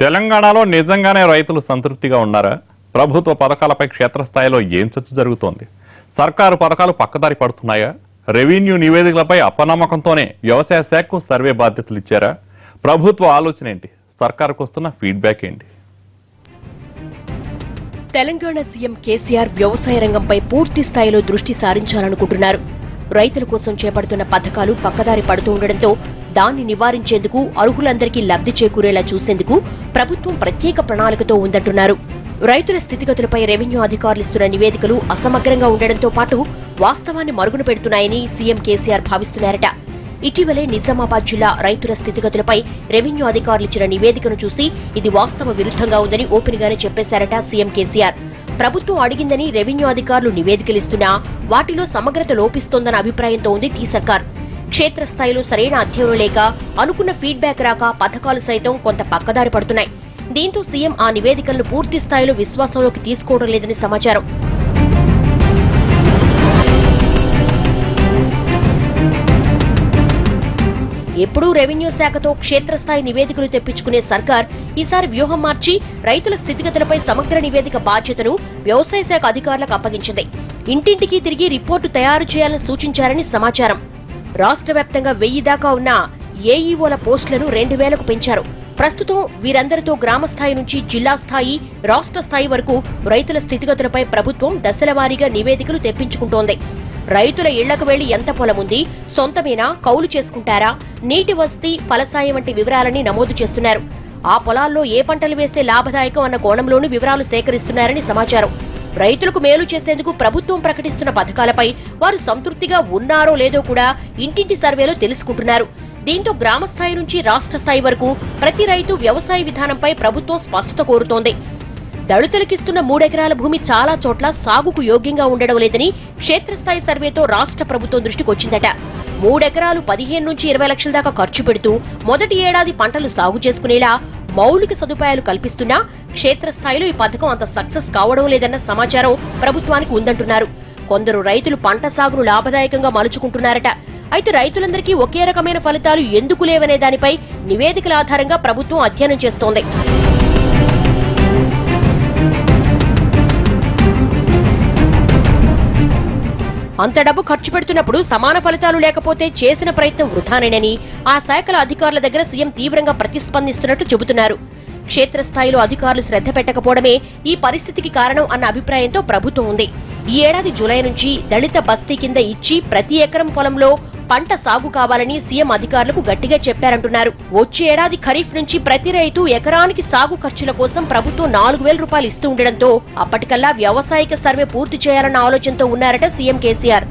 తెలంగాణలో నిజంగానే రైతులు సంతృప్తిగా ఉన్నారా? ప్రభుత్వ పథకాలపై క్షేత్రస్థాయిలో ఏం చర్చ జరుగుతోంది? సర్కారు పథకాలు పక్కదారి పడుతున్నాయా? రెవెన్యూ నివేదికలపై అపనమ్మకంతోనే వ్యవసాయ శాఖకు సర్వే బాధ్యతలు ఇచ్చారా? ప్రభుత్వ ఆలోచన ఏంటి? సర్కారుకు వస్తున్న ఫీడ్బ్యాక్ ఏంటి? తెలంగాణ సీఎం కేసీఆర్ వ్యవసాయ రంగంపై పూర్తి స్థాయిలో దృష్టి సారించాలనుకుంటున్నారు. రైతుల కోసం చేపడుతున్న పథకాలు పక్కదారి పడుతూ ఉండడంతో దాన్ని నివారించేందుకు అర్హులందరికీ లబ్ధి చేకూరేలా చూసేందుకు ప్రభుత్వం ప్రత్యేక ప్రణాళికతో ఉందంటున్నారు. రైతుల స్థితిగతులపై రెవెన్యూ అధికారులు ఇస్తున్న నివేదికలు అసమగ్రంగా ఉండడంతో పాటు వాస్తవాన్ని మరుగున పెడుతున్నాయని సీఎం కేసీఆర్ భావిస్తున్నారట. ఇటీవలే నిజామాబాద్ జిల్లా రైతుల స్థితిగతులపై రెవెన్యూ అధికారులు ఇచ్చిన నివేదికను చూసి ఇది వాస్తవ విరుద్ధంగా ఉందని ఓపెన్ గానే చెప్పేశారట సీఎం కేసీఆర్. ప్రభుత్వం అడిగిందని రెవెన్యూ అధికారులు నివేదికలిస్తున్నా వాటిలో సమగ్రత లోపిస్తోందన్న అభిప్రాయంతో ఉంది టీ సర్కార్. క్షేత్రస్థాయిలో సరైన అధ్యయనం లేక అనుకున్న ఫీడ్బ్యాక్ రాక పథకాలు సైతం కొంత పక్కదారి పడుతున్నాయి. దీంతో సీఎం ఆ నివేదికలను పూర్తి స్థాయిలో విశ్వాసంలోకి తీసుకోవడం లేదని సమాచారం. ఎప్పుడూ రెవెన్యూ శాఖతో క్షేత్రస్థాయి నివేదికలు తెప్పించుకునే సర్కార్ ఈసారి వ్యూహం మార్చి రైతుల స్థితిగతులపై సమగ్ర నివేదిక బాధ్యతను వ్యవసాయ శాఖ అధికారులకు అప్పగించింది. ఇంటింటికి తిరిగి రిపోర్టు తయారు చేయాలని సూచించారని సమాచారం. రాష్ట్ర వ్యాప్తంగా వెయ్యి దాకా ఉన్న ఏఈఓల పోస్టులను రెండు వేలకు పెంచారు. ప్రస్తుతం వీరందరితో గ్రామ స్థాయి నుంచి జిల్లా స్థాయి రాష్ట్ర స్థాయి వరకు రైతుల స్థితిగతులపై ప్రభుత్వం దశలవారీగా నివేదికలు తెప్పించుకుంటోంది. రైతుల ఇళ్ళకు వెళ్ళి ఎంత పొలముంది ఉంది సొంతమేనా కౌలు చేసుకుంటారా నీటి వసతి ఫలసాయం వంటి వివరాలని నమోదు చేస్తున్నారు. ఆ పొలాల్లో ఏ పంటలు వేస్తే లాభదాయకం అన్న కోణంలోనూ వివరాలు సేకరిస్తున్నారని సమాచారం. రైతులకు మేలు చేసేందుకు ప్రభుత్వం ప్రకటిస్తున్న పథకాలపై వారు సంతృప్తిగా ఉన్నారో లేదో కూడా ఇంటింటి సర్వేలో తెలుసుకుంటున్నారు. దీంతో గ్రామ స్థాయి నుంచి రాష్ట్ర స్థాయి వరకు ప్రతి రైతు వ్యవసాయ విధానంపై ప్రభుత్వం స్పష్టత కోరుతోంది. దళితులకిస్తున్న మూడెకరాల భూమి చాలా చోట్ల సాగుకు యోగ్యంగా ఉండడం లేదని క్షేత్రస్థాయి సర్వేతో రాష్ట్ర ప్రభుత్వం దృష్టికొచ్చిందట మూడెకరాలు పదిహేను నుంచి ఇరవై లక్షల దాకా ఖర్చు పెడుతూ మొదటి ఏడాది పంటలు సాగు చేసుకునేలా మౌలిక సదుపాయాలు కల్పిస్తున్నా క్షేత్రస్థాయిలో ఈ పథకం అంత సక్సెస్ కావడం లేదన్న సమాచారం ప్రభుత్వానికి ఉందంటున్నారు. కొందరు రైతులు పంట సాగును లాభదాయకంగా మలుచుకుంటున్నారట. అయితే రైతులందరికీ ఒకే రకమైన ఫలితాలు ఎందుకు లేవనే దానిపై నివేదికల ఆధారంగా ప్రభుత్వం అధ్యయనం చేస్తోంది. అంత డబ్బు ఖర్చు పెడుతున్నప్పుడు సమాన ఫలితాలు లేకపోతే చేసిన ప్రయత్నం వృధానేనని ఆ శాఖల అధికారుల దగ్గర సీఎం తీవ్రంగా ప్రతిస్పందిస్తున్నట్లు చెబుతున్నారు. క్షేత్రస్థాయిలో అధికారులు శ్రద్ధ పెట్టకపోవడమే ఈ పరిస్థితికి కారణం అన్న అభిప్రాయంతో ప్రభుత్వం ఉంది. ఈ ఏడాది జూలై నుంచి దళిత బస్తీ కింద ఇచ్చి ప్రతి ఎకరం పొలంలో పంట సాగు కావాలని సీఎం అధికారులకు గట్టిగా చెప్పారంటున్నారు. వచ్చే ఏడాది ఖరీఫ్ నుంచి ప్రతి రైతు ఎకరానికి సాగు ఖర్చుల కోసం ప్రభుత్వం నాలుగు వేల రూపాయలు ఇస్తూ ఉండడంతో అప్పటికల్లా వ్యవసాయక సర్వే పూర్తి చేయాలన్న ఆలోచనతో ఉన్నారట సీఎం కేసీఆర్.